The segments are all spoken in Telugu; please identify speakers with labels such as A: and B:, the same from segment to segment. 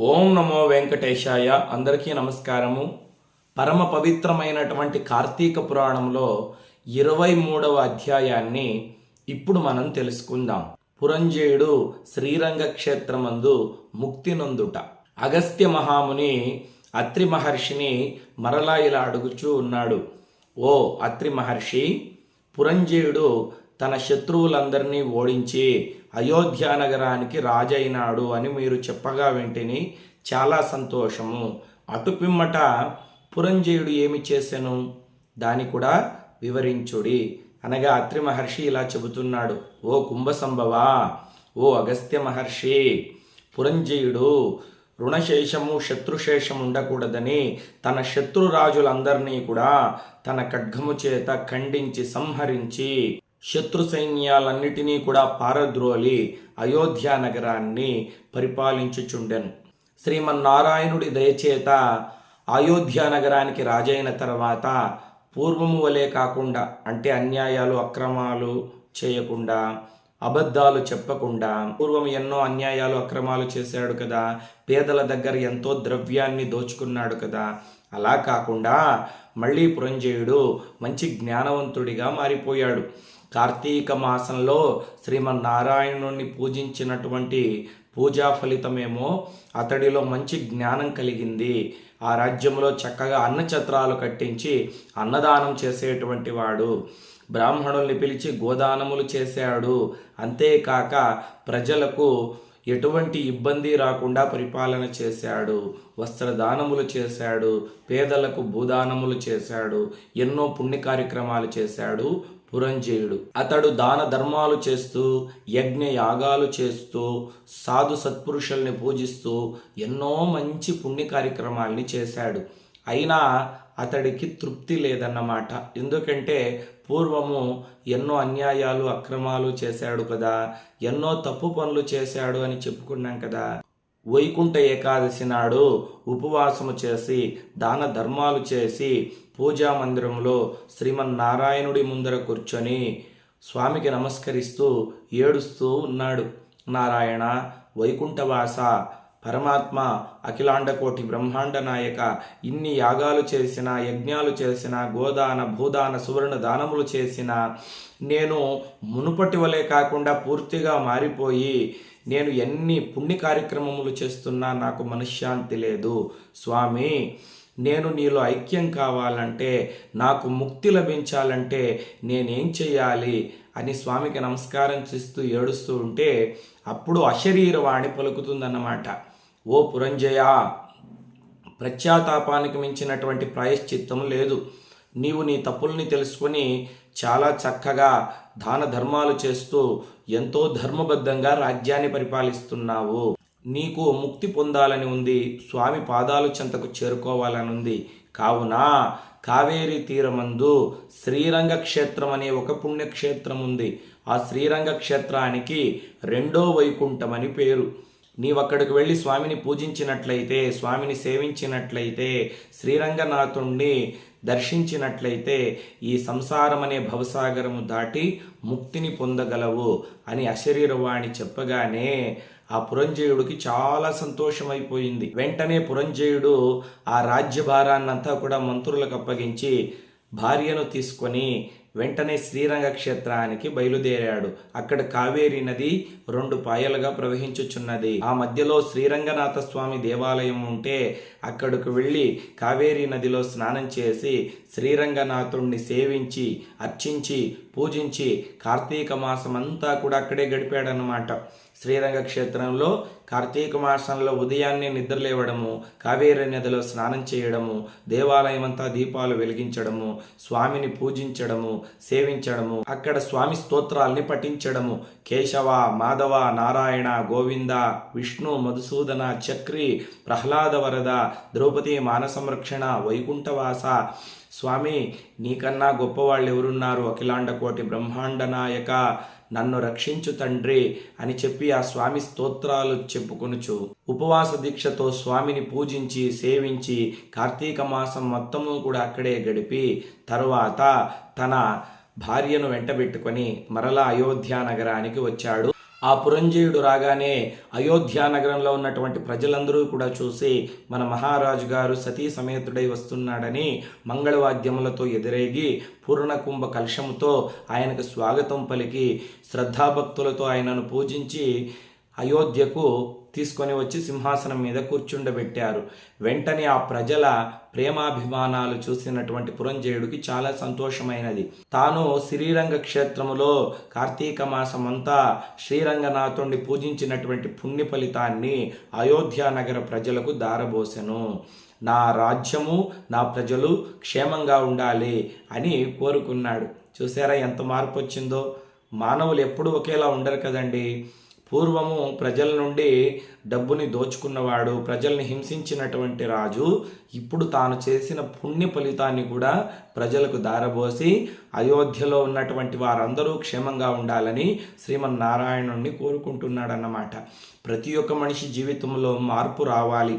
A: ఓం నమో వెంకటేశాయ. అందరికీ నమస్కారము. పరమ పవిత్రమైనటువంటి కార్తీక పురాణంలో ఇరవై మూడవ అధ్యాయాన్ని ఇప్పుడు మనం తెలుసుకుందాం. పురంజేయుడు శ్రీరంగ క్షేత్రమందు ముక్తి నందుట. అగస్త్య మహాముని అత్రి మహర్షిని మరలా ఇలా అడుగుచూ ఉన్నాడు. ఓ అత్రి మహర్షి పురంజేయుడు తన శత్రువులందరినీ ఓడించి అయోధ్య నగరానికి రాజైనాడు అని మీరు చెప్పగా వెంటనే చాలా సంతోషము. అటుపిమ్మట పురంజయుడు ఏమి చేసెను? దాని కూడా వివరించుడి. అనగా అత్రి మహర్షి ఇలా చెబుతున్నాడు. ఓ కుంభసంభవా ఓ అగస్త్య మహర్షి పురంజయుడు రుణశేషము శత్రుశేషం ఉండకూడదని తన శత్రురాజులందరినీ కూడా తన ఖడ్గము చేత ఖండించి సంహరించి శత్రు సైన్యాలన్నిటినీ కూడా పారద్రోలి అయోధ్య నగరాన్ని పరిపాలించుచుండెను. శ్రీమన్నారాయణుడి దయచేత అయోధ్య నగరానికి రాజైన తర్వాత పూర్వము వలె కాకుండా అంటే అన్యాయాలు అక్రమాలు చేయకుండా అబద్ధాలు చెప్పకుండా పూర్వం ఎన్నో అన్యాయాలు అక్రమాలు చేశాడు కదా పేదల దగ్గర ఎంతో ద్రవ్యాన్ని దోచుకున్నాడు కదా అలా కాకుండా మళ్ళీ పురంజయుడు మంచి జ్ఞానవంతుడిగా మారిపోయాడు. కార్తీక మాసంలో శ్రీమన్నారాయణుణ్ణి పూజించినటువంటి పూజా ఫలితమేమో అతడిలో మంచి జ్ఞానం కలిగింది. ఆ రాజ్యంలో చక్కగా అన్నఛత్రాలు కట్టించి అన్నదానం చేసేటువంటి వాడు. బ్రాహ్మణుల్ని పిలిచి గోదానములు చేశాడు. అంతేకాక ప్రజలకు ఎటువంటి ఇబ్బంది రాకుండా పరిపాలన చేశాడు వస్త్రదానములు చేశాడు పేదలకు భూదానములు చేశాడు ఎన్నో పుణ్య కార్యక్రమాలు చేశాడు పురంజయుడు. అతడు దాన ధర్మాలు చేస్తూ యజ్ఞ యాగాలు చేస్తూ సాధు సత్పురుషుల్ని పూజిస్తూ ఎన్నో మంచి పుణ్య కార్యక్రమాల్ని చేశాడు. అయినా అతడికి తృప్తి లేదన్నమాట. ఎందుకంటే పూర్వము ఎన్నో అన్యాయాలు అక్రమాలు చేశాడు కదా. ఎన్నో తప్పు పనులు చేశాడు అని చెప్పుకున్నాం కదా. వైకుంఠ ఏకాదశి నాడు ఉపవాసము చేసి దాన ధర్మాలు చేసి పూజా మందిరంలో శ్రీమన్నారాయణుడి ముందర కూర్చొని స్వామికి నమస్కరిస్తూ ఏడుస్తూ ఉన్నాడు. నారాయణ వైకుంఠవాస పరమాత్మ అఖిలాండకోటి బ్రహ్మాండ నాయక ఇన్ని యాగాలు చేసిన యజ్ఞాలు చేసిన గోదాన భూదాన సువర్ణ దానములు చేసిన నేను మునుపటి వలె కాకుండా పూర్తిగా మారిపోయి నేను ఎన్ని పుణ్య కార్యక్రమములు చేస్తున్నా నాకు మనశ్శాంతి లేదు. స్వామి నేను నీలో ఐక్యం కావాలంటే నాకు ముక్తి లభించాలంటే నేనేం చేయాలి అని స్వామికి నమస్కారం చేస్తూ ఏడుస్తూ ఉంటే అప్పుడు అశరీరవాణి పలుకుతుందన్నమాట. ఓ పురంజయ ప్రత్యాతాపానికి మించినటువంటి ప్రాయశ్చిత్తం లేదు. నీవు నీ తప్పుల్ని తెలుసుకొని చాలా చక్కగా దాన ధర్మాలు చేస్తూ ఎంతో ధర్మబద్ధంగా రాజ్యాన్ని పరిపాలిస్తున్నావు. నీకు ముక్తి పొందాలని ఉంది స్వామి పాదాలు చెంతకు చేరుకోవాలని ఉంది కావున కావేరీ తీరమందు శ్రీరంగ క్షేత్రం అనే ఒక పుణ్యక్షేత్రం ఉంది ఆ శ్రీరంగ క్షేత్రానికి రెండో వైకుంఠం అని పేరు. నీవక్కడికి వెళ్ళి స్వామిని పూజించినట్లయితే స్వామిని సేవించినట్లయితే శ్రీరంగనాథుణ్ణి దర్శించినట్లయితే ఈ సంసారం అనే భవసాగరము దాటి ముక్తిని పొందగలవు అని అశరీరవాణి చెప్పగానే ఆ పురంజయుడికి చాలా సంతోషమైపోయింది. వెంటనే పురంజయుడు ఆ రాజ్యభారాన్నంతా కూడా మంత్రులకు అప్పగించి భార్యను తీసుకొని వెంటనే శ్రీరంగ క్షేత్రానికి బయలుదేరాడు. అక్కడ కావేరీ నది రెండు పాయలుగా ప్రవహించుచున్నది. ఆ మధ్యలో శ్రీరంగనాథ స్వామి దేవాలయం ఉంటే అక్కడికి వెళ్ళి కావేరీ నదిలో స్నానం చేసి శ్రీరంగనాథుణ్ణి సేవించి అర్చించి పూజించి కార్తీక మాసం అంతా కూడా అక్కడే గడిపాడనమాట శ్రీరంగ క్షేత్రంలో కార్తీక మాసంలో ఉదయాన్నే నిద్రలేవడము కావేరీ నదిలో స్నానం చేయడము దేవాలయమంతా దీపాలు వెలిగించడము స్వామిని పూజించడము సేవించడము అక్కడ స్వామి స్తోత్రాల్ని పఠించడము. కేశవ మాధవ నారాయణ గోవింద విష్ణు మధుసూదన చక్రి ప్రహ్లాద వరద ద్రౌపది మానసంరక్షణ వైకుంఠవాస స్వామి నీకన్నా గొప్పవాళ్ళు ఎవరున్నారు అఖిలాండ కోటి బ్రహ్మాండ నాయక నన్ను రక్షించు తండ్రి అని చెప్పి ఆ స్వామి స్తోత్రాలు చెప్పుకొనుచు ఉపవాస దీక్షతో స్వామిని పూజించి సేవించి కార్తీక మాసం మొత్తము కూడా అక్కడే గడిపి తరువాత తన భార్యను వెంటబెట్టుకొని మరలా అయోధ్య నగరానికి వచ్చాడు. ఆ పురంజయుడు రాగానే అయోధ్య నగరంలో ఉన్నటువంటి ప్రజలందరూ కూడా చూసి మన మహారాజు గారు సతీ సమేతుడై వస్తున్నాడని మంగళవాద్యములతో ఎదురేగి పూర్ణకుంభ కలశముతో ఆయనకు స్వాగతం పలికి శ్రద్ధాభక్తులతో ఆయనను పూజించి అయోధ్యకు తీసుకొని వచ్చి సింహాసనం మీద కూర్చుండబెట్టారు. వెంటనే ఆ ప్రజల ప్రేమాభిమానాలు చూసినటువంటి పురంజయుడికి చాలా సంతోషమైనది. తాను శ్రీరంగ క్షేత్రములో కార్తీక మాసమంతా శ్రీరంగనాథుణ్ణి పూజించినటువంటి పుణ్య ఫలితాన్ని అయోధ్య నగర ప్రజలకు దారబోసెను. నా రాజ్యము నా ప్రజలు క్షేమంగా ఉండాలి అని కోరుకున్నాడు. చూసారా ఎంత మార్పు వచ్చిందో? మానవులు ఎప్పుడూ ఒకేలా ఉండరు కదండి. పూర్వము ప్రజల నుండి డబ్బుని దోచుకున్నవాడు ప్రజల్ని హింసించినటువంటి రాజు ఇప్పుడు తాను చేసిన పుణ్య ఫలితాన్ని కూడా ప్రజలకు దారబోసి అయోధ్యలో ఉన్నటువంటి వారందరూ క్షేమంగా ఉండాలని శ్రీమన్నారాయణుణ్ణి కోరుకుంటున్నాడన్నమాట. ప్రతి ఒక్క మనిషి జీవితంలో మార్పు రావాలి.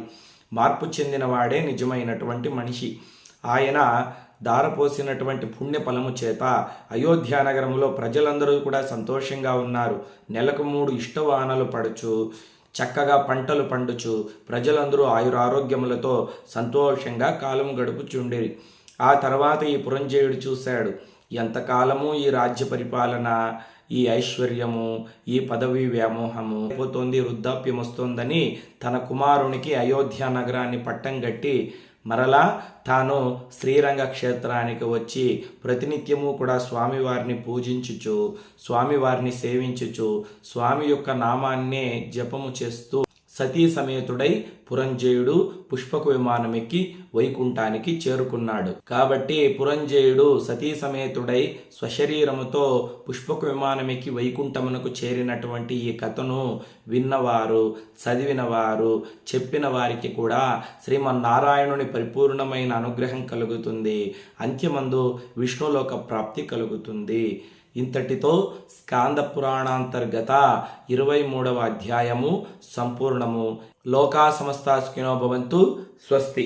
A: మార్పు చెందినవాడే నిజమైనటువంటి మనిషి. ఆయన దారపోసినటువంటి పుణ్యఫలము చేత అయోధ్య నగరంలో ప్రజలందరూ కూడా సంతోషంగా ఉన్నారు. నెలకు మూడు ఇష్టవానలు పడుచు చక్కగా పంటలు పండుచు ప్రజలందరూ ఆయురారోగ్యములతో సంతోషంగా కాలం గడుపుచుండిరి. ఆ తర్వాత ఈ పురంజయుడు చూశాడు. ఎంతకాలము ఈ రాజ్య పరిపాలన ఈ ఐశ్వర్యము ఈ పదవి వ్యామోహము పోతోంది వృద్ధాప్యం వస్తోందని తన కుమారునికి అయోధ్య నగరాన్ని పట్టం కట్టి మరలా తాను శ్రీరంగ క్షేత్రానికి వచ్చి ప్రతినిత్యము కూడా స్వామివారిని పూజించుచు స్వామివారిని సేవించుచు స్వామి యొక్క నామాన్నే జపము చేస్తూ సతీ సమేతుడై పురంజయుడు పుష్పక విమానం ఎక్కి వైకుంఠానికి చేరుకున్నాడు. కాబట్టి పురంజయుడు సతీ సమేతుడై స్వశరీరముతో పుష్పక విమానం ఎక్కి వైకుంఠమునకు చేరినటువంటి ఈ కథను విన్నవారు చదివినవారు చెప్పిన వారికి కూడా శ్రీమన్నారాయణుని పరిపూర్ణమైన అనుగ్రహం కలుగుతుంది. అంత్యమందు విష్ణులోక ప్రాప్తి కలుగుతుంది. ఇంతటితో స్కాంద పురాణాంతర్గత ఇరవై మూడవ అధ్యాయము సంపూర్ణము. లోకా సమస్తాస్కినో భవంతు. స్వస్తి.